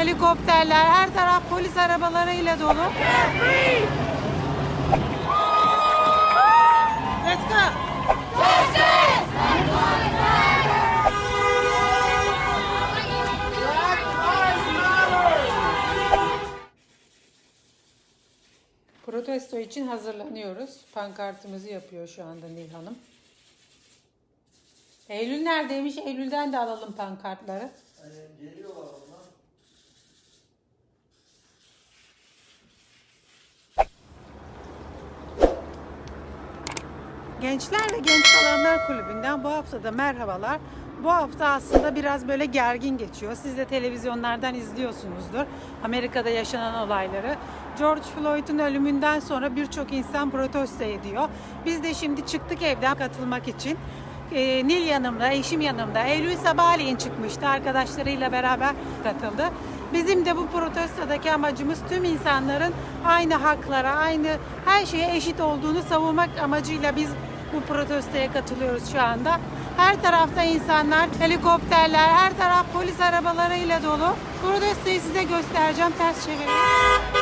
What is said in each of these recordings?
helikopterler, her taraf polis arabalarıyla dolu. Let's go. Protesto için hazırlanıyoruz. Pankartımızı yapıyor şu anda Nil Hanım. Eylül neredeymiş? Eylül'den de alalım pankartları. Hani geliyorlar onlar. Gençler ve Genç Alanlar Kulübü'nden bu hafta da merhabalar. Bu hafta aslında biraz böyle gergin geçiyor. Siz de televizyonlardan izliyorsunuzdur Amerika'da yaşanan olayları. George Floyd'un ölümünden sonra birçok insan protesto ediyor. Biz de şimdi çıktık evden katılmak için. Ee, Nil yanımda, eşim yanımda. Eylül sabahleyin çıkmıştı. Arkadaşlarıyla beraber katıldı. Bizim de bu protestodaki amacımız tüm insanların aynı haklara, aynı her şeye eşit olduğunu savunmak amacıyla biz bu protestoya katılıyoruz şu anda. Her tarafta insanlar, helikopterler, her taraf polis arabalarıyla dolu. Protestoyu size göstereceğim. Ters çevirin.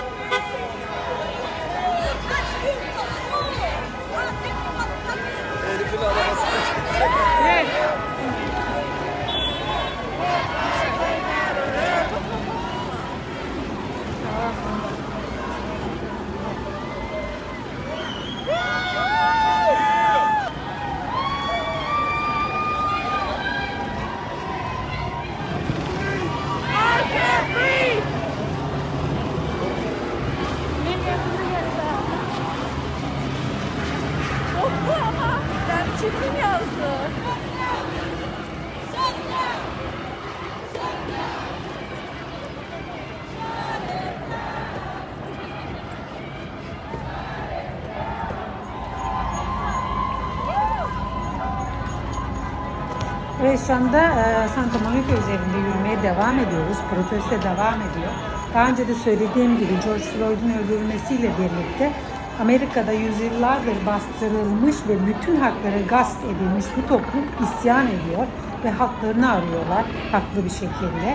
Evet şu anda e, Santa Monica üzerinde yürümeye devam ediyoruz. Protesto devam ediyor. Daha önce de söylediğim gibi George Floyd'un öldürülmesiyle birlikte Amerika'da yüzyıllardır bastırılmış ve bütün hakları gasp edilmiş bu toplum isyan ediyor ve haklarını arıyorlar haklı bir şekilde.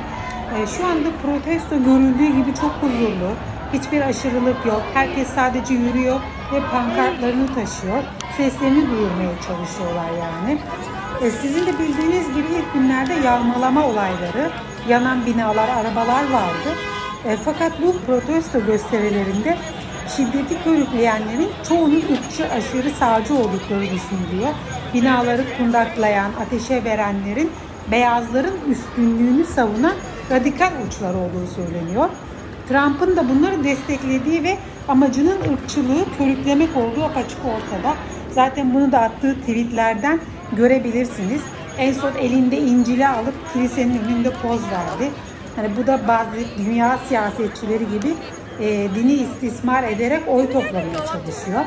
E, şu anda protesto görüldüğü gibi çok huzurlu. Hiçbir aşırılık yok. Herkes sadece yürüyor ve pankartlarını taşıyor. Seslerini duyurmaya çalışıyorlar yani. E, sizin de bildiğiniz gibi ilk günlerde yağmalama olayları, yanan binalar, arabalar vardı. E, fakat bu protesto gösterilerinde şiddeti körükleyenlerin çoğunun ırkçı aşırı sağcı oldukları düşünülüyor. Binaları kundaklayan, ateşe verenlerin beyazların üstünlüğünü savunan radikal uçlar olduğu söyleniyor. Trump'ın da bunları desteklediği ve amacının ırkçılığı körüklemek olduğu apaçık ortada. Zaten bunu da attığı tweetlerden görebilirsiniz. En son elinde İncil'i alıp kilisenin önünde poz verdi. Hani bu da bazı dünya siyasetçileri gibi e, dini istismar ederek oy toplamaya çalışıyor.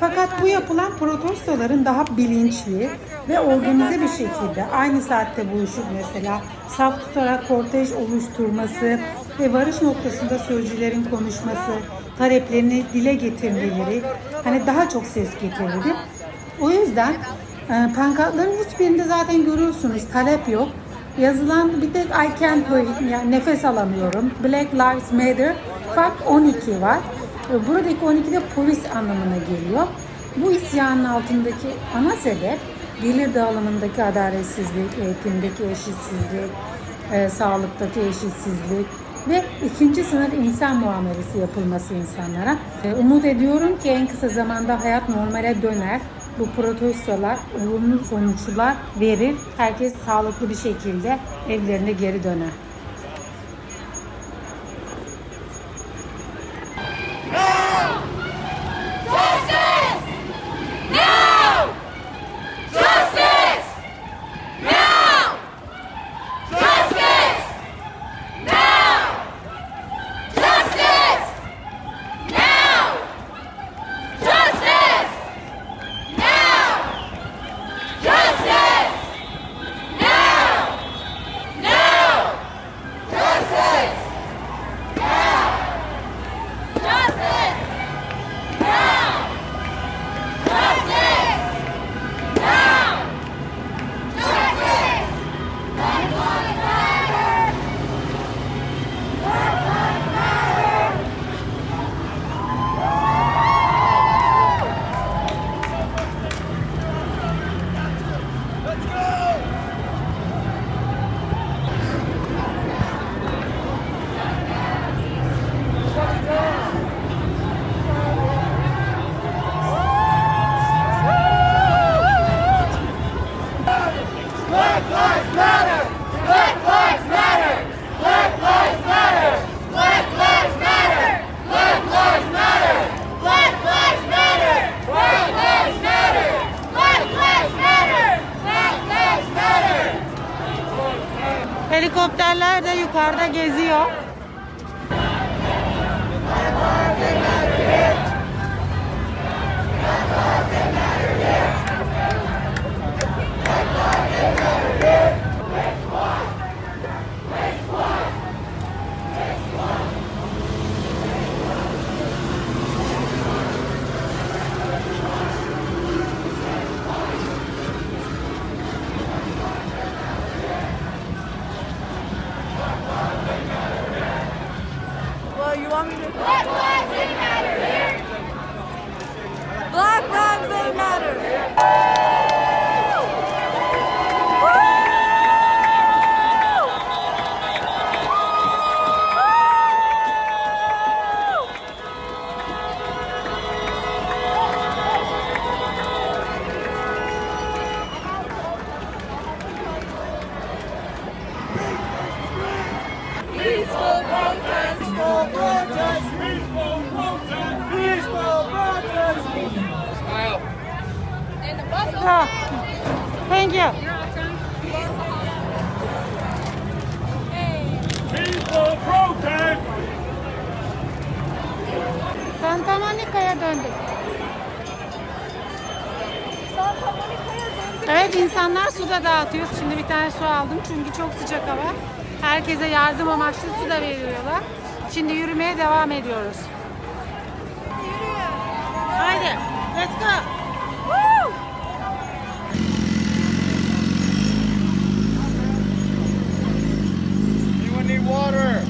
Fakat bu yapılan protestoların daha bilinçli ve organize bir şekilde aynı saatte buluşup mesela saf tutarak kortej oluşturması ve varış noktasında sözcülerin konuşması, taleplerini dile getirmeleri hani daha çok ses getirirdi. O yüzden pankartların hiçbirinde zaten görüyorsunuz talep yok. Yazılan bir tek I can't breathe yani nefes alamıyorum. Black Lives Matter. Fark 12 var. E, Buradaki 12 de polis anlamına geliyor. Bu isyanın altındaki ana sebep gelir dağılımındaki adaletsizlik, eğitimdeki eşitsizlik, e, sağlıktaki eşitsizlik ve ikinci sınıf insan muamelesi yapılması insanlara. E, umut ediyorum ki en kısa zamanda hayat normale döner. Bu protestolar olumlu sonuçlar verir. Herkes sağlıklı bir şekilde evlerine geri döner. Helikopterler de yukarıda geziyor. Aha. Thank you. Santa Monica'ya döndük. Evet insanlar suda dağıtıyor. Şimdi bir tane su aldım çünkü çok sıcak hava. Herkese yardım amaçlı su da veriyorlar. Şimdi yürümeye devam ediyoruz. Haydi let's go. we need water.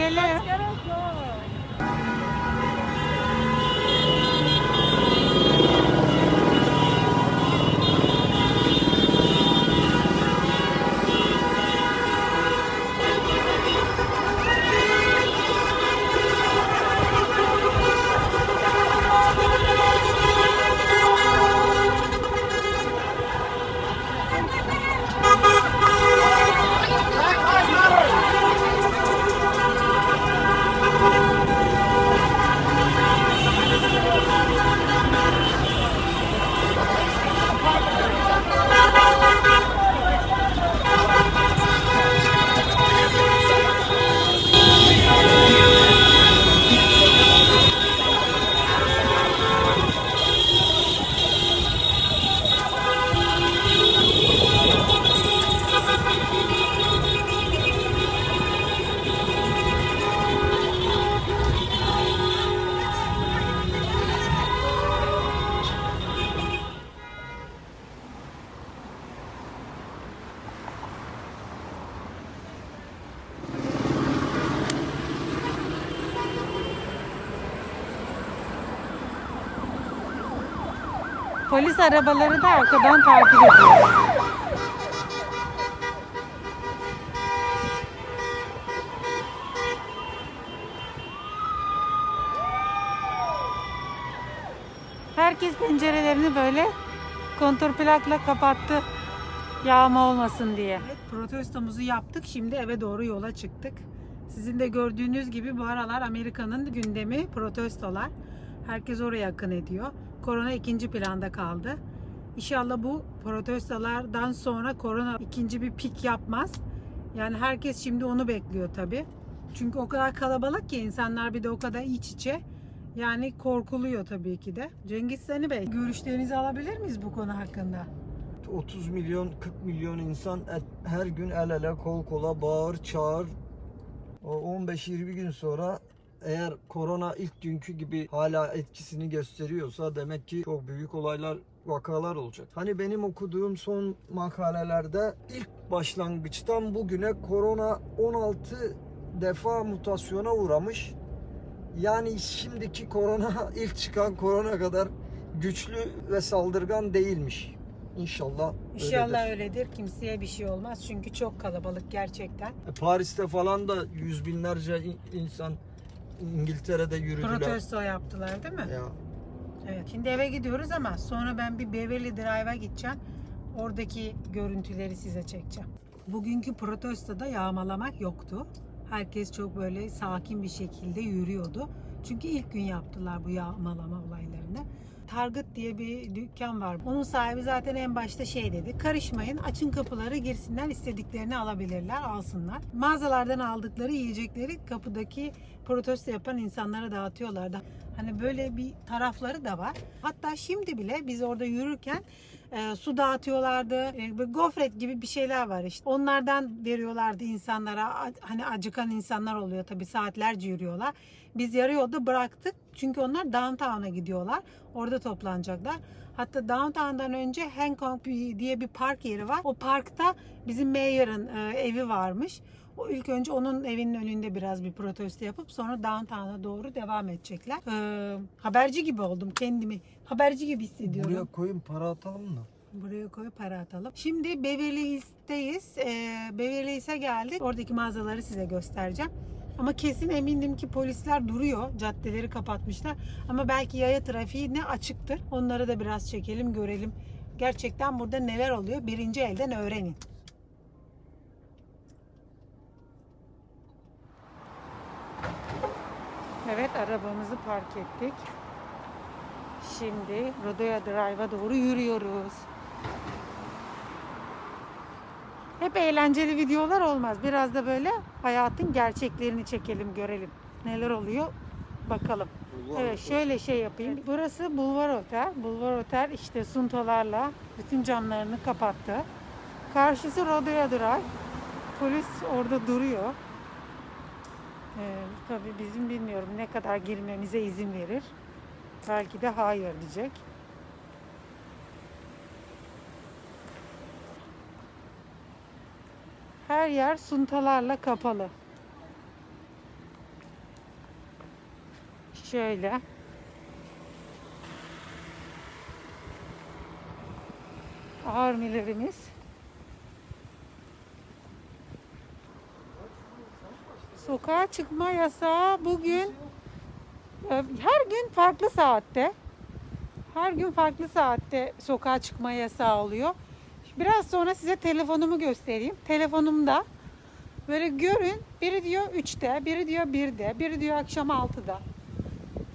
গেলে Polis arabaları da arkadan takip ediyor. Herkes pencerelerini böyle kontrplakla kapattı. Yağma olmasın diye. Evet, protestomuzu yaptık. Şimdi eve doğru yola çıktık. Sizin de gördüğünüz gibi bu aralar Amerika'nın gündemi protestolar. Herkes oraya akın ediyor. Korona ikinci planda kaldı. İnşallah bu protestolardan sonra korona ikinci bir pik yapmaz. Yani herkes şimdi onu bekliyor tabii. Çünkü o kadar kalabalık ki insanlar bir de o kadar iç içe. Yani korkuluyor tabii ki de. Cengiz Seni Bey, görüşlerinizi alabilir miyiz bu konu hakkında? 30 milyon 40 milyon insan her gün el ele kol kola bağır çağır. O 15-20 gün sonra eğer korona ilk günkü gibi hala etkisini gösteriyorsa demek ki çok büyük olaylar vakalar olacak. Hani benim okuduğum son makalelerde ilk başlangıçtan bugüne korona 16 defa mutasyona uğramış. Yani şimdiki korona ilk çıkan korona kadar güçlü ve saldırgan değilmiş. İnşallah İnşallah öyledir. öyledir. Kimseye bir şey olmaz. Çünkü çok kalabalık gerçekten. E, Paris'te falan da yüz binlerce in- insan İngiltere'de yürüdüler. Protesto yaptılar değil mi? Ya. Evet. Şimdi eve gidiyoruz ama sonra ben bir Beverly Drive'a gideceğim. Oradaki görüntüleri size çekeceğim. Bugünkü protestoda yağmalamak yoktu. Herkes çok böyle sakin bir şekilde yürüyordu. Çünkü ilk gün yaptılar bu yağmalama olaylarını. Target diye bir dükkan var. Onun sahibi zaten en başta şey dedi. Karışmayın, açın kapıları, girsinler, istediklerini alabilirler, alsınlar. Mağazalardan aldıkları yiyecekleri kapıdaki protesto yapan insanlara dağıtıyorlardı. Hani böyle bir tarafları da var. Hatta şimdi bile biz orada yürürken e, su dağıtıyorlardı. E, gofret gibi bir şeyler var işte. Onlardan veriyorlardı insanlara. Hani acıkan insanlar oluyor tabii saatlerce yürüyorlar. Biz yarı yolda bıraktık. Çünkü onlar downtown'a gidiyorlar. Orada toplanacaklar. Hatta downtown'dan önce Hancock diye bir park yeri var. O parkta bizim mayor'ın e, evi varmış. O ilk önce onun evinin önünde biraz bir protesto yapıp sonra downtown'a doğru devam edecekler. E, haberci gibi oldum kendimi. Haberci gibi hissediyorum. Buraya koyun para atalım mı? Buraya koyup para atalım. Şimdi Beverly Hills'teyiz. Ee, Beverly Hills'e geldik. Oradaki mağazaları size göstereceğim. Ama kesin emindim ki polisler duruyor. Caddeleri kapatmışlar. Ama belki yaya trafiği ne açıktır. Onları da biraz çekelim, görelim. Gerçekten burada neler oluyor? Birinci elden öğrenin. Evet, arabamızı park ettik. Şimdi Rodeo Drive'a doğru yürüyoruz. Hep eğlenceli videolar olmaz. Biraz da böyle hayatın gerçeklerini çekelim, görelim. Neler oluyor bakalım. Evet şöyle şey yapayım. Burası Bulvar Otel. Bulvar Otel işte suntalarla bütün camlarını kapattı. Karşısı Rodeo Drive. Polis orada duruyor. Tabii bizim bilmiyorum ne kadar girmemize izin verir. Belki de hayır diyecek. Her yer suntalarla kapalı. Şöyle. Armilerimiz. Sokağa çıkma yasağı bugün e, her gün farklı saatte. Her gün farklı saatte sokağa çıkma yasağı oluyor. Biraz sonra size telefonumu göstereyim. Telefonumda böyle görün. Biri diyor 3'te, biri diyor 1'de, biri diyor akşam 6'da.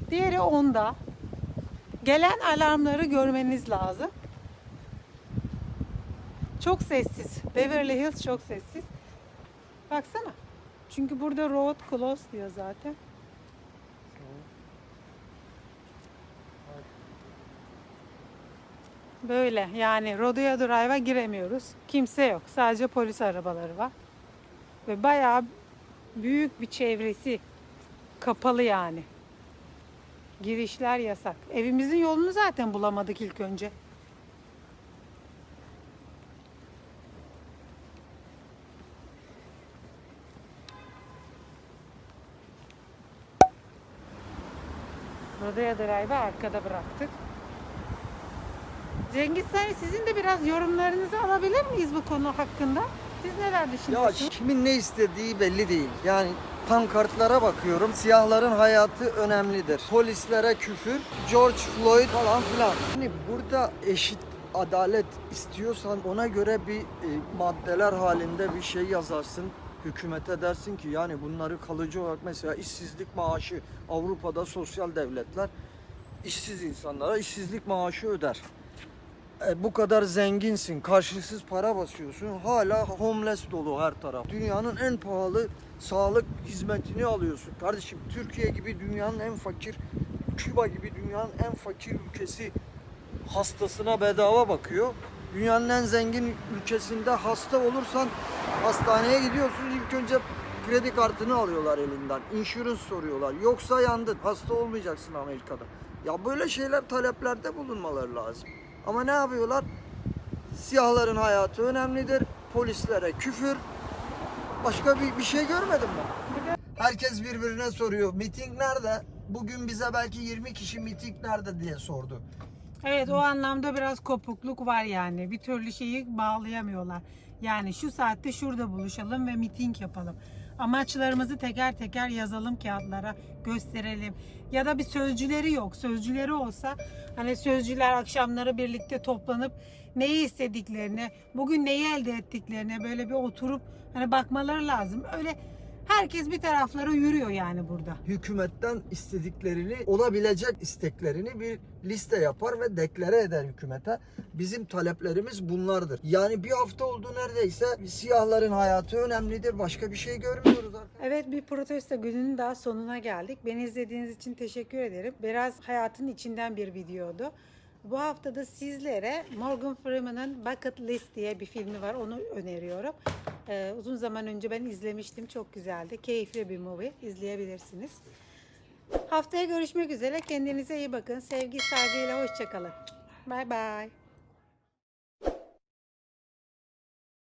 Diğeri 10'da. Gelen alarmları görmeniz lazım. Çok sessiz. Beverly Hills çok sessiz. Baksana. Çünkü burada road close diyor zaten. Böyle yani Rodeo Drive'a giremiyoruz. Kimse yok. Sadece polis arabaları var. Ve bayağı büyük bir çevresi kapalı yani. Girişler yasak. Evimizin yolunu zaten bulamadık ilk önce. Rodeo Drive'ı arkada bıraktık. Cengiz Bey sizin de biraz yorumlarınızı alabilir miyiz bu konu hakkında? Siz neler Ya kimin ne istediği belli değil. Yani pankartlara bakıyorum. Siyahların hayatı önemlidir. Polislere küfür, George Floyd falan filan. Hani burada eşit adalet istiyorsan ona göre bir e, maddeler halinde bir şey yazarsın. Hükümete dersin ki yani bunları kalıcı olarak mesela işsizlik maaşı Avrupa'da sosyal devletler işsiz insanlara işsizlik maaşı öder. E, bu kadar zenginsin, karşılıksız para basıyorsun, hala homeless dolu her taraf. Dünyanın en pahalı sağlık hizmetini alıyorsun. Kardeşim Türkiye gibi dünyanın en fakir, Küba gibi dünyanın en fakir ülkesi hastasına bedava bakıyor. Dünyanın en zengin ülkesinde hasta olursan hastaneye gidiyorsun ilk önce kredi kartını alıyorlar elinden. Insurance soruyorlar. Yoksa yandın. Hasta olmayacaksın Amerika'da. Ya böyle şeyler taleplerde bulunmaları lazım. Ama ne yapıyorlar? Siyahların hayatı önemlidir. Polislere küfür. Başka bir, bir şey görmedim ben. Herkes birbirine soruyor. Miting nerede? Bugün bize belki 20 kişi miting nerede diye sordu. Evet o anlamda biraz kopukluk var yani. Bir türlü şeyi bağlayamıyorlar. Yani şu saatte şurada buluşalım ve miting yapalım. Amaçlarımızı teker teker yazalım kağıtlara, gösterelim. Ya da bir sözcüleri yok. Sözcüleri olsa hani sözcüler akşamları birlikte toplanıp neyi istediklerini, bugün neyi elde ettiklerine böyle bir oturup hani bakmaları lazım. Öyle herkes bir taraflara yürüyor yani burada. hükümetten istediklerini, olabilecek isteklerini bir liste yapar ve deklare eder hükümete. Bizim taleplerimiz bunlardır. Yani bir hafta oldu neredeyse siyahların hayatı önemlidir. Başka bir şey görmüyoruz arkadaşlar. Evet bir protesto gününün daha sonuna geldik. Beni izlediğiniz için teşekkür ederim. Biraz hayatın içinden bir videodu. Bu hafta da sizlere Morgan Freeman'ın Bucket List diye bir filmi var. Onu öneriyorum. Ee, uzun zaman önce ben izlemiştim. Çok güzeldi. Keyifli bir movie. İzleyebilirsiniz. Haftaya görüşmek üzere. Kendinize iyi bakın. Sevgi, saygıyla hoşçakalın. Bye bye.